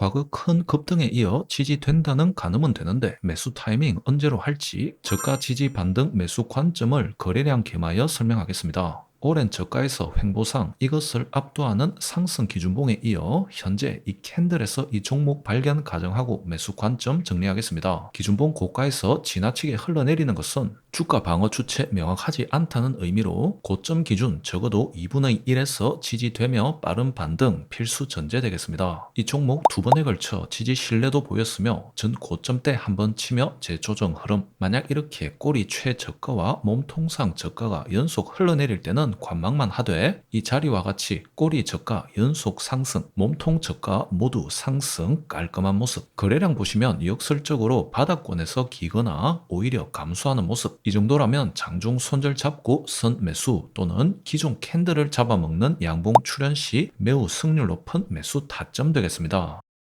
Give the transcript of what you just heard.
과거 큰 급등에 이어 지지된다는 가늠은 되는데 매수 타이밍 언제로 할지 저가 지지 반등 매수 관점을 거래량 겸하여 설명하겠습니다. 오랜 저가에서 횡보상 이것을 압도하는 상승 기준봉에 이어 현재 이 캔들에서 이 종목 발견 가정하고 매수 관점 정리하겠습니다. 기준봉 고가에서 지나치게 흘러내리는 것은 주가 방어 주체 명확하지 않다는 의미로 고점 기준 적어도 2분의 1에서 지지되며 빠른 반등 필수 전제되겠습니다. 이 종목 두 번에 걸쳐 지지 신뢰도 보였으며 전 고점 때 한 번 치며 재조정 흐름 만약 이렇게 꼬리 최저가와 몸통상 저가가 연속 흘러내릴 때는 관망만 하되 이 자리와 같이 꼬리 저가 연속 상승 몸통 저가 모두 상승 깔끔한 모습 거래량 보시면 역설적으로 바닥권에서 기거나 오히려 감소하는 모습 이 정도라면 장중 손절 잡고 선 매수 또는 기존 캔들을 잡아먹는 양봉 출현 시 매우 승률 높은 매수 타점 되겠습니다.